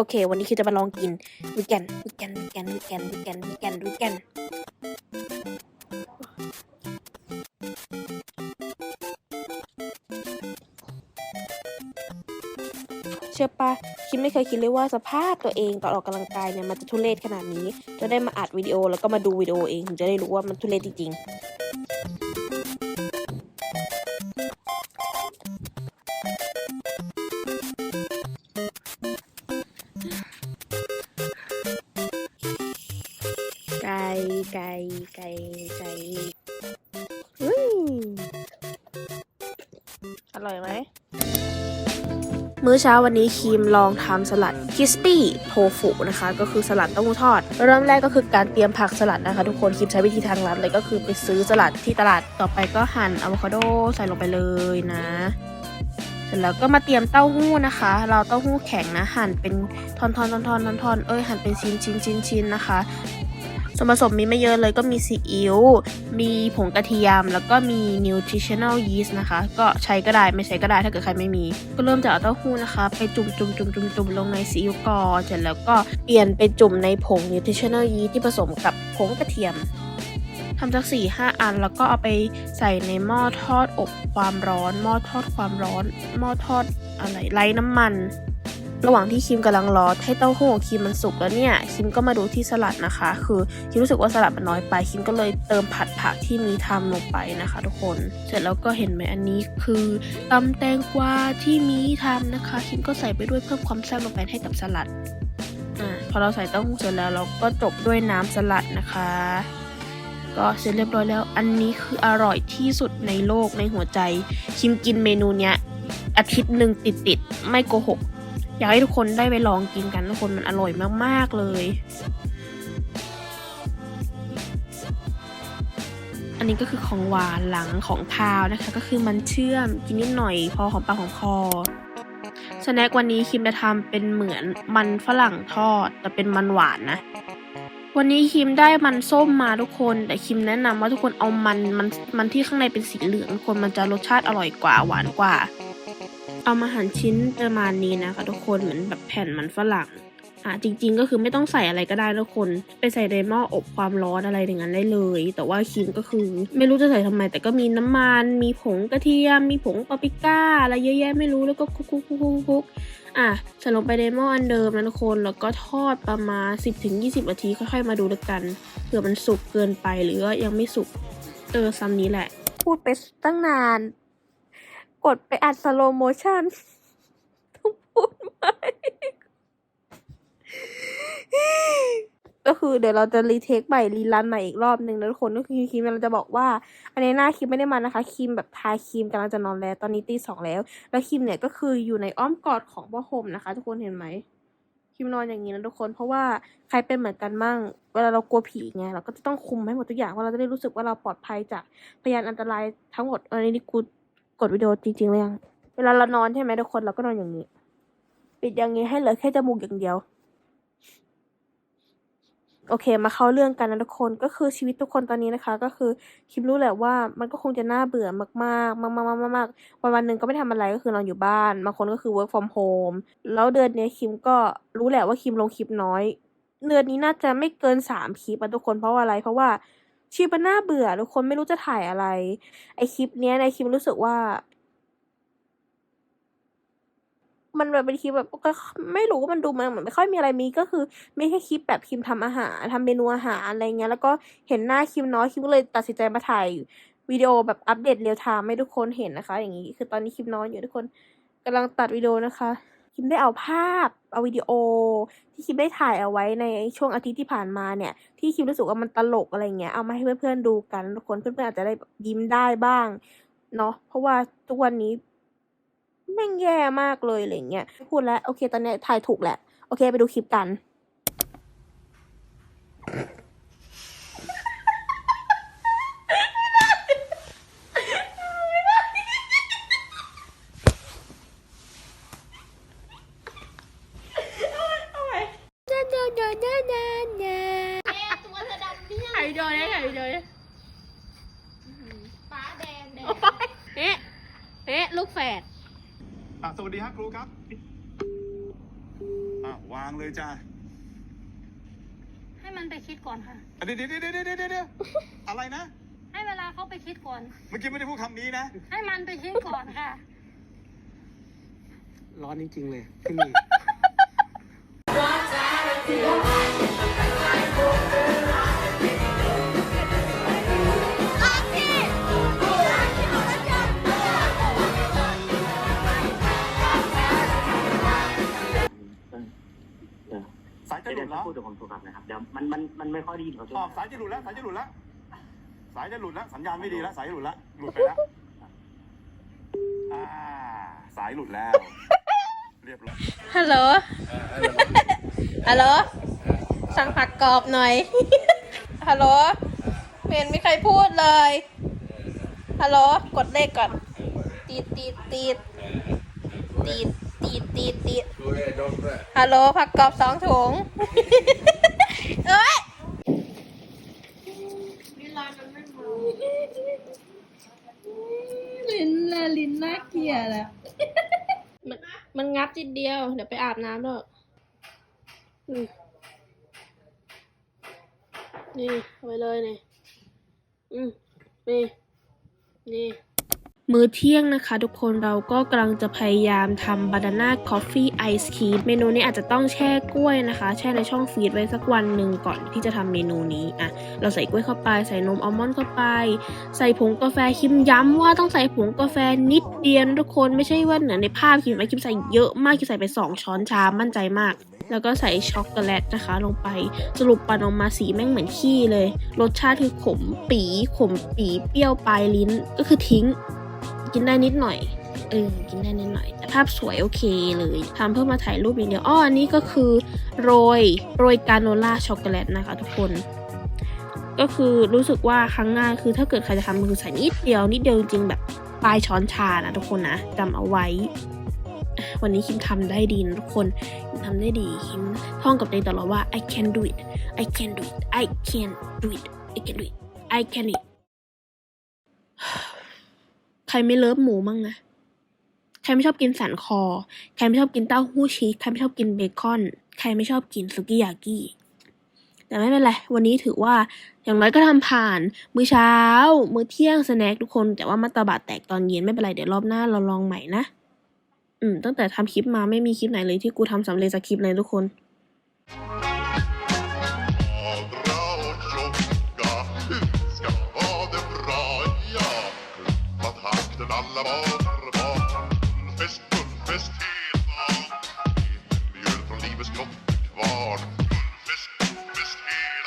โอเค วันนี้คือจะมาลองกินวิกแกนวิกแกนวิกแกนวิกแกนวิกแกนวิกแกนวิกแกนเชื่อปะคิดไม่เคยคิดเลยว่าสภาพตัวเองตอนออกกำลังกายเนี่ยมันจะทุเรศขนาดนี้ จะได้มาอัดวิดีโอแล้วก็มาดูวิดีโอเองถึงจะได้รู้ว่ามันทุเรศจริงๆ ไก่ไก่ไก่อืมอร่อยไหม มื้อเช้าวันนี้ครีมลองทำสลัดคิสปี้โทฟุนะคะ ก็คือสลัดเต้าหู้ทอด เริ่มแรกก็คือการเตรียมผักสลัดนะคะ ทุกคนครีมใช้วิธีทางลัดเลยก็คือไปซื้อสลัดที่ตลาดต่อไปก็หั่นอะโวคาโดใส่ลงไปเลยนะเสร็จแล้วก็มาเตรียมเต้าหู้นะคะ เราเต้าหู้แข็งนะหั่นเป็นทอนๆๆๆๆๆเอ้ยหั่นเป็นชิ้นชิ้นชิ้นชิ้นนะคะ ส่วนผสมมีไม่เยอะเลยก็มีซีอิ๊ว มีผงกระเทียม แล้วก็มี nutritional yeast นะคะ ก็ใช้ก็ได้ไม่ใช้ก็ได้ถ้าเกิดใครไม่มี ก็เริ่มจากเอาเต้าหู้นะคะ ไปจุ่มจุ่มจุ่มจุ่มจุ่มลงในซีอิ๊วก่อนเสร็จแล้วก็เปลี่ยนไปจุ่มในผง nutritional yeast ที่ผสมกับผงกระเทียมทำสักสี่ห้าอันแล้วก็เอาไปใส่ในหม้อทอดอบความร้อน หม้อทอดความร้อน หม้อทอดอะไรไร้น้ำมัน ระหว่างที่คิมกำลังรอให้เต้าหู้ของคิมมันสุกแล้วเนี่ยคิมก็มาดูที่สลัดนะคะ คือคิมรู้สึกว่าสลัดมันน้อยไป คิมก็เลยเติมผัดผักที่มีทำลงไปนะคะ ทุกคน เสร็จแล้วก็เห็นไหมอันนี้คือตำแตงกวาที่มีทำนะคะ คิมก็ใส่ไปด้วยเพิ่มความแซ่บลงไปให้กับสลัดอ่าพอเราใส่เต้าหู้เสร็จแล้วเราก็จบด้วยน้ำสลัดนะคะ ก็เสร็จเรียบร้อยแล้ว อันนี้คืออร่อยที่สุดในโลกในหัวใจ คิมกินเมนูเนี้ยอาทิตย์หนึ่งติดๆไม่โกหก อยากให้ทุกคนได้ไปลองกินกันทุกคนมันอร่อยมาก ๆ เลย อันนี้ก็คือของหวานหลังของคาวนะคะ ก็คือมันเชื่อมกินนิดหน่อยพอของปากของคอสแน็ควันนี้คิมจะทำเป็นเหมือนมันฝรั่งทอด แต่เป็นมันหวานนะวันนี้คิมได้มันส้มมาทุกคน แต่คิมแนะนำว่าทุกคนเอามันมันมันที่ข้างในเป็นสีเหลืองคนมันจะรสชาติอร่อยกว่าหวานกว่า เอามาหั่นชิ้นประมาณนี้นะคะทุกคนเหมือนแบบแผ่นมันฝรั่งอะจริงๆก็คือไม่ต้องใส่อะไรก็ได้ทุกคน ไปใส่ในหม้ออบความร้อนอะไรอย่างนั้นได้เลย แต่ว่าครีมก็คือ ไม่รู้จะใส่ทำไม แต่ก็มีน้ำมัน มีผงกระเทียม มีผงปาปริก้า อะไรเยอะแยะไม่รู้แล้วก็คุกคุกคุกคุกคุกอะใส่ลงไปในหม้ออันเดิมนะทุกคนแล้วก็ทอดประมาณ 10-20นาทีค่อยๆมาดูด้วยกันเผื่อมันสุกเกินไปหรือว่ายังไม่สุกเออซ้ำนี้แหละ พูดไปตั้งนาน ดไปอัดสโลโมชันต้องพูดไหมก็คือเดี๋ยวเราจะรีเทคใหม่รีรันใหม่อีกรอบหนึ่งนะทุกคนก็คือครีมเราจะบอกว่า อันนี้หน้าครีมไม่ได้มานะคะครีมแบบทาครีมกำลังจะนอนแล้วตอนนี้ตีสองแล้ว แล้วครีมเนี่ยก็คืออยู่ในอ้อมกอดของพ่อห่มนะคะ ทุกคนเห็นไหมครีมนอนอย่างนี้นะทุกคน เพราะว่าใครเป็นเหมือนกันมั่ง เวลาเรากลัวผีไงเราก็จะต้องคุมให้หมดทุกอย่างว่าเราจะได้รู้สึกว่าเราปลอดภัยจากพยานอันตรายทั้งหมดอันนี้นี่กู กดวิดีโอจริงๆเลยยังเวลาเรานอนใช่ไหมทุกคนเราก็นอนอย่างนี้ ปิดอย่างนี้ให้เหลือแค่จมูกอย่างเดียว โอเค มาเข้าเรื่องกันนะทุกคนก็คือชีวิตทุกคนตอนนี้นะคะ ก็คือคิมรู้แหละว่ามันก็คงจะน่าเบื่อมากๆ มากๆมากๆๆวันวันหนึ่งก็ไม่ทำอะไรก็คือนอนอยู่บ้านบางคนก็คือ work from home แล้วเดือนนี้คิมก็รู้แหละว่าคิมลงคลิปน้อยเดือนนี้น่าจะไม่เกินสามคลิปอะทุกคนเพราะว่าอะไรเพราะว่า ชีวิตมันน่าเบื่อทุกคนไม่รู้จะถ่ายอะไร ไอคลิปเนี้ยในคิมรู้สึกว่า มันแบบเป็นคลิปแบบก็ไม่รู้ว่ามันดูมันเหมือนไม่ค่อยมีอะไรมีก็คือมีแค่คลิปแบบคิมทำอาหารทำเมนูอาหารอะไรเงี้ยแล้วก็เห็นหน้าคิมน้อยคิมก็เลยตัดสินใจมาถ่ายวิดีโอแบบอัปเดตเรียลไทม์ให้ทุกคนเห็นนะคะ อย่างนี้คือตอนนี้คิมน้อยอยู่ทุกคนกำลังตัดวิดีโอนะคะ คิมได้เอาภาพ เอาวิดีโอ ที่คิมได้ถ่ายเอาไว้ในช่วงอาทิตย์ที่ผ่านมาเนี่ย ที่คิมรู้สึกว่ามันตลกอะไรเงี้ย เอามาให้เพื่อนๆดูกัน ทุกคนเพื่อนๆอาจจะได้ยิ้มได้บ้าง เนาะ เพราะว่าทุกวันนี้แม่งแย่มากเลยอะไรเงี้ย พูดแล้ว โอเค ตอนนี้ถ่ายถูกแหละ โอเค ไปดูคลิปกัน ตัวเธอดำเนี่ย ถ่ายวิดีโอเลยถ่ายวิดีโอเลย ฟ้าแดงแดง เอ๊ะเอ๊ะลูกแฝด อะ สวัสดีครับครูครับอะวางางเลยจ้าให้มันไปคิดก่อนค่ะ เดี๋ยวเดี๋ยวเดี๋ยวเดี๋ยวเดี๋ยวเดี๋ยวอะไรนะ ให้เวลาเขาไปคิดก่อน เมื่อกี้ไม่ได้พูดคำนี้นะ ให้มันไปคิดก่อนค่ะ ร้อนจริงๆเลยที่นี่ จะเดี๋หยวลุดแล้วเดี๋ยวพูดเดี๋ยวผมโทรกลับนะครับเดี๋ยวมันมันมันไม่ค่อยได้ยินเขาออกสายจะหลุดแล้วสายจะหลุดแล้วสายจะหลุดแล้วสัญญาณไม่ดีแล้วสายจะหลุดแล้วหลุดไปแล้วอ่าสายหลุดแล้วเรียบร้อยฮัลโหลฮัลโหลสั่งผักกรอบหน่อยฮัลโหลไม่เห็นมีใครพูดเลยฮัลโหลกดเลขก่อนตีดตีดตีดตีด ตีดตีดตีดฮัลโหลผักกรอบสองถุง เอ้ยลิ้นละลิ้นน่าเกลียดอะมันมันงับจิดเดียว เดี๋ยวไปอาบน้ำแล้วอืมนี่เอาไปเลยนี่ อืมนี่ นี่ มื้อเที่ยงนะคะ ทุกคนเราก็กำลังจะพยายามทำบานาน่าคอฟฟี่ไอศครีมเมนูนี้อาจจะต้องแช่กล้วยนะคะ แช่ในช่องฟรีซไว้สักวันหนึ่งก่อนที่จะทำเมนูนี้อะเราใส่กล้วยเข้าไป ใส่นมอัลมอนด์เข้าไป ใส่ผงกาแฟคิมย้ำว่าต้องใส่ผงกาแฟนิดเดียวทุกคนไม่ใช่ว่าเหนือในภาพคิมไอคิมใส่เยอะมากคิมใส่ไป 2 ช้อนชามั่นใจมากแล้วก็ใส่ช็อกโกแลตนะคะลงไปสรุปปันออกมาสีแม่งเหมือนขี้เลย รสชาติคือขมปีขมปีเปรี้ยวปลายลิ้นก็คือทิ้ง กินได้นิดหน่อยเออกินได้นิดหน่อย แต่ภาพสวยโอเคเลยทำเพื่อมาถ่ายรูปอย่างเดียวอ้ออันนี้ก็คือโรยโรยกาโนล่าช็อกโกแลตนะคะทุกคน ก็คือรู้สึกว่าครั้งหน้าคือถ้าเกิดใครจะทำคือใส่นิดเดียวนิดเดียวจริงแบบปลายช้อนชานะทุกคนนะจำเอาไว้ วันนี้คิมทำได้ดีนะทุกคนคิมทำได้ดีคิมท่องกับตัวเองตลอดว่า I can do it I can do it I can do it I can do it I can do it ใครไม่เลิฟหมูมั่งอะใครไม่ชอบกินสันคอ ใครไม่ชอบกินเต้าหู้ชีส ใครไม่ชอบกินเบคอน ใครไม่ชอบกินสุกิยากิแต่ไม่เป็นไร วันนี้ถือว่าอย่างน้อยก็ทำผ่าน มื้อเช้า มื้อเที่ยงสแน็คทุกคน แต่ว่ามาตาบาดแตกตอนเย็นไม่เป็นไร เดี๋ยวรอบหน้าเราลองใหม่นะ อืม ตั้งแต่ทำคลิปมาไม่มีคลิปไหนเลยที่กูทำสำเร็จสักคลิปเลยทุกคน